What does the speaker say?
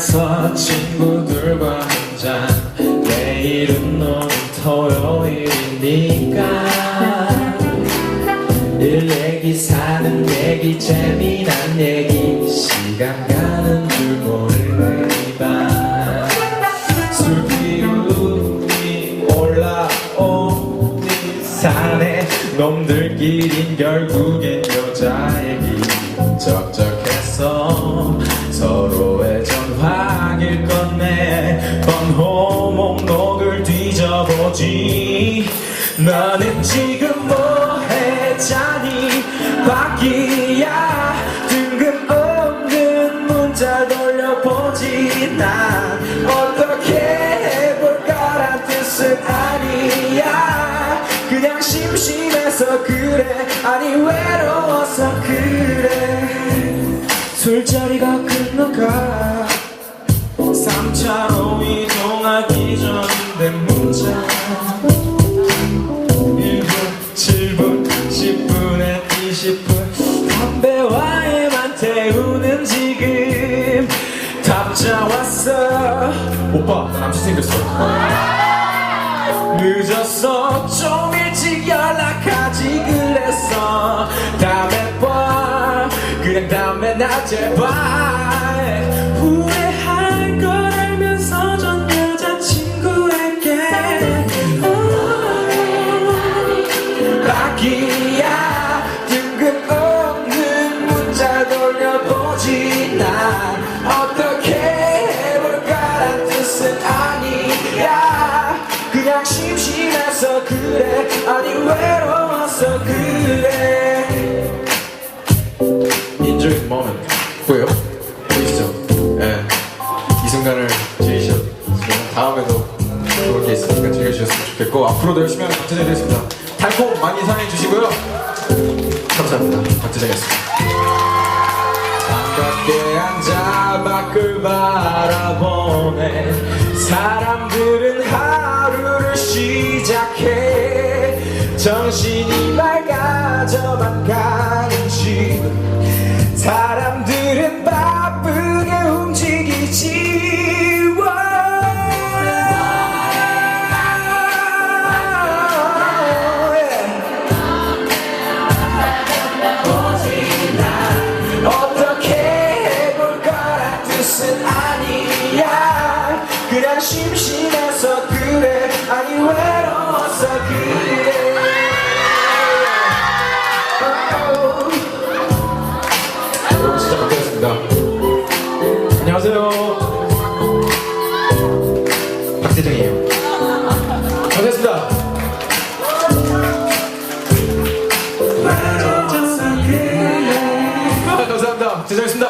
나서 친구들과 한잔. 내일은 너는 토요일이니까. 일 얘기 사는 얘기 재미난 얘기. 시간 가는 줄 모르는 이밤술 기운이 올라오는 산에 놈들끼린 결국엔 여자 얘기. 적적해서 뒤져보지. 너는 지금 뭐해 자니? 바퀴야. 뜬금없는 문자 돌려보지. 난 어떻게 해볼까란 뜻은 아니야. 그냥 심심해서 그래. 아니 외로워서 그래. 술자리가 끝나가 3차로 이동하기 전 10분에 20분 담배와에만 태우는 지금 답장 왔어. 오빠 나 남친 생겼어. 늦었어. 좀 일찍 연락하지 그랬어. 다음에 봐. 그냥 다음에 나 제발 어떻게 해볼까란 뜻은 아니야. 그냥 심심해서 그래. 아니 외로워서 그래. Enjoy the moment. 보여? 보이시죠? 예. 이 순간을 즐기셨으면 다음에도 좋은 게 있으니까 즐겨주셨으면 좋겠고 앞으로도 열심히 하는 박재정이 되겠습니다. 달콤 많이 사랑해 주시고요. 감사합니다. 박재정이었습니다 반갑게 앉아 밖을 바라보네. 사람들은 하루를 시작해 정신이 맑아져만 가는지 사람 반갑습니다. 안녕하세요. 박세정이에요. 반갑습니다. 감사합니다. 제정했습니다.